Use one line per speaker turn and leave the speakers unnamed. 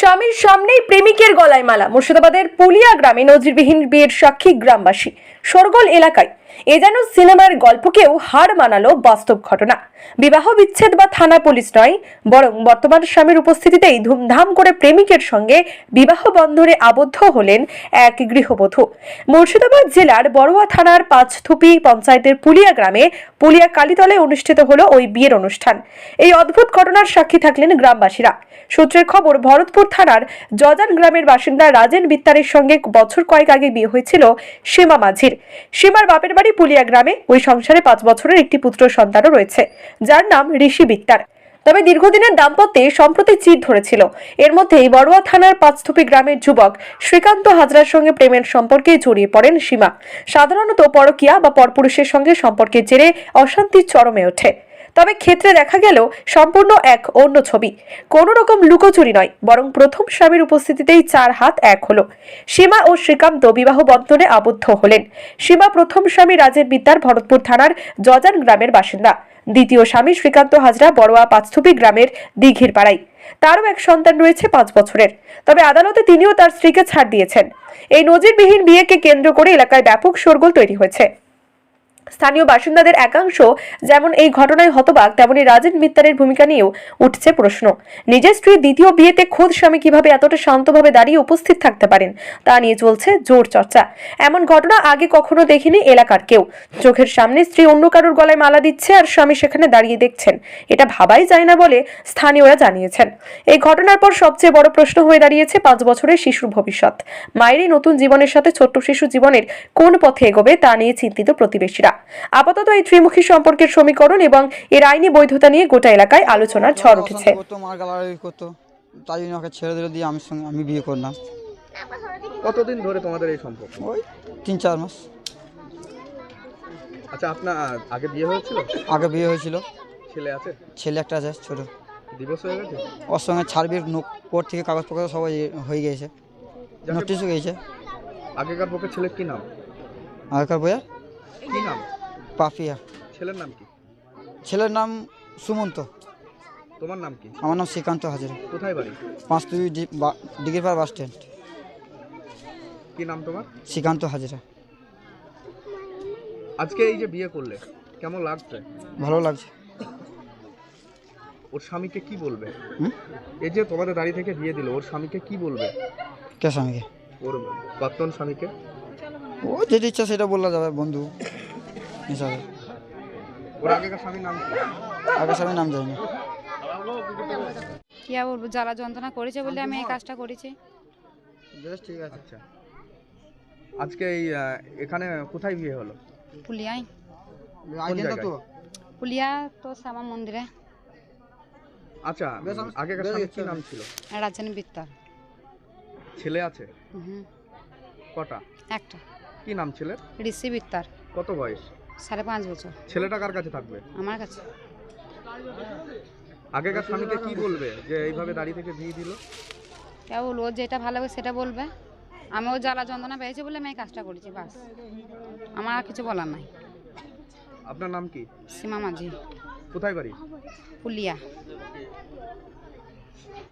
স্বামীর সামনেই প্রেমিকের গলায় মালা। মুর্শিদাবাদের পুলিয়া গ্রামে নজিরবিহীন বিয়ের সাক্ষী গ্রামবাসী। সরগোল এলাকায়। এ যেন সিনেমার গল্পকেও হার মানালো বাস্তব ঘটনা। বিবাহ বিচ্ছেদ বা থানা পুলিশ নয়, বরং বর্তমান স্বামীর উপস্থিতিতেই ধুমধাম করে প্রেমিকের সঙ্গে বিবাহ বন্ধনে আবদ্ধ হলেন এক গৃহবধূ। মুর্শিদাবাদ জেলার বড়ুয়া থানার পাঁচথুপি পঞ্চায়েতের পুলিয়া গ্রামে পুলিয়া কালীতলে অনুষ্ঠিত হলো ওই বিয়ের অনুষ্ঠান। এই অদ্ভুত ঘটনার সাক্ষী থাকলেন গ্রামবাসীরা। সূত্রের খবর, ভরতপুর থানার জজান গ্রামের বাসিন্দা রাজেন বিত্তারের সঙ্গে বছর কয়েক আগে বিয়ে হয়েছিল সীমা মাঝির। সীমার বাপের বাড়ি পুলিয়া গ্রামে ওই সংসারে পাঁচ বছরের একটি পুত্র সন্তানও রয়েছে, যার নাম ঋষি বিত্তার তবে দীর্ঘদিনের দাম্পত্যে সম্প্রতি চির ধরেছিল। এর মধ্যেই বড়ুয়া থানার পাঁচথুপি গ্রামের যুবক শ্রীকান্ত হাজরার সঙ্গে প্রেমের সম্পর্কে জড়িয়ে পড়েন সীমা। সাধারণত পরকিয়া বা পরপুরুষের সঙ্গে সম্পর্কের জেরে অশান্তির চরমে ওঠে। তবে ক্ষেত্রে দেখা গেল সম্পূর্ণ এক অন্য ছবি। কোনো রকম লুকোচুরি নয়, বরং প্রথম স্বামীর উপস্থিতিতেই চার হাত এক হলো। সীমা ও শ্রীকান্ত বিবাহ বন্ধনে আবদ্ধ হলেন। সীমা প্রথম স্বামী রাজের বিদ্যার ভরতপুর থানার জজান গ্রামের বাসিন্দা। দ্বিতীয় স্বামী শ্রীকান্ত হাজরা বড়োয়া পাঁচথুপি গ্রামের দিঘির পাড়ায়। তারও এক সন্তান রয়েছে পাঁচ বছরের। তবে আদালতে তিনিও তার স্ত্রীকে ছাড় দিয়েছেন। এই নজিরবিহীন বিয়েকে কেন্দ্র করে এলাকায় ব্যাপক শোরগোল তৈরি হয়েছে। স্থানীয় বাসিন্দাদের একাংশ যেমন এই ঘটনায় হতবাক, তেমনি রাজেন মিত্তারের ভূমিকা নিয়েও উঠছে প্রশ্ন। নিজের স্ত্রীর দ্বিতীয় বিয়েতে খোদ স্বামী কীভাবে এতটা শান্তভাবে দাঁড়িয়ে উপস্থিত থাকতে পারেন, তা নিয়ে চলছে জোর চর্চা। এমন ঘটনা আগে কখনো দেখিনি এলাকার কেউ। চোখের সামনে স্ত্রী অন্য কারোর গলায় মালা দিচ্ছে আর স্বামী সেখানে দাঁড়িয়ে দেখছেন। এটা ভাবাই যায় না বলে স্থানীয়রা জানিয়েছেন। এই ঘটনার পর সবচেয়ে বড় প্রশ্ন হয়ে দাঁড়িয়েছে পাঁচ বছরের শিশুর ভবিষ্যৎ। মায়েরই নতুন জীবনের সাথে ছোট্ট শিশু জীবনের কোন পথে এগোবে তা নিয়ে চিন্তিত প্রতিবেশীরা। আপাতত এই ত্রিমুখী সম্পর্কের সমীকরণ এবং এর আইনি বৈধতা নিয়ে গোটা এলাকায় আলোচনার ঝড় উঠেছে।
তাই জন্য ওকে ছেড়ে দিলে দিয়ে আমি সঙ্গে আমি বিয়ে করলাম।
কতদিন ধরে তোমাদের এই সম্পর্ক?
ওই তিন চার মাস।
আচ্ছা আপনার আগে বিয়ে হয়েছিল?
আগে বিয়ে হয়েছিল।
ছেলে আছে?
ছেলে একটা আছে ছোট।
দিবস হয়ে গেছে?
ওর সঙ্গে ছাড়বির কোর্ট থেকে কাগজপত্র সবাই হয়ে গিয়েছে। নোটিশও গিয়েছে।
আগেকার পক্ষে ছেলের কি নাম?
আগেকার বইয়া
কি নাম?
পাপিয়া
ছেলের নাম কি?
ছেলের নাম সুমন্ত।
তোমার নাম কি?
আমার নাম শ্রীকান্ত হাজারি।
কোথায় বাড়ি?
পাঁচ দুই ডিগ্রিপাড়া বাস স্ট্যান্ড।
কি নাম তোমার?
শ্রীকান্ত হাজরা।
আজকে এই যে বিয়ে করলে কেমন লাগছে?
ভালো লাগছে।
ওর স্বামীকে কি বলবে? এই যে তোমাদের দাঁড়ি থেকে বিয়ে দিল ওর স্বামীকে কি বলবে?
কে স্বামীকে?
ওর প্রাক্তন স্বামীকে?
ও যেটা ইচ্ছা সেটা বলা যাবে বন্ধু। হিসাবে
ওর আগেকার স্বামীর নাম কি?
আগে স্বামীর নাম জানি
কি আর বলব জ্বালা যন্ত্রণা করেছে বলে আমি এই কাজটা করেছি।
বেশ ঠিক আছে
আচ্ছা। আজকে এই এখানে কোথায় বিয়ে হলো?
পুলিয়াই
আইডিয়াটা তো
পুলিয়া তো শ্যামা মন্দিরে।
আচ্ছা আগেকার স্বামীর কি। নাম ছিল?
রাজধানী বিত্তার
ছেলে আছে?
হুম।
কটা?
একটা।
কি নাম ছেলের?
ঋষি বিত্তার।
কত বয়স?
সাড়ে পাঁচ বছর।
ছেলেটা কার কাছে থাকবে?
আমার কাছে।
আগেকার স্বামীকে কি বলবে যে এইভাবে দাঁড়িয়ে থেকে বিয়ে দিল?
বলব ওর যেটা ভালো লাগে সেটা বলবে। আমি ও জ্বালা যন্ত্রণা পেয়েছে বলে আমি এই কাজটা করেছি বাস। আমার আর কিছু বলার নাই।
আপনার নাম কি?
সীমা মাঝি।
কোথায় বাড়ি?
পুলিয়া।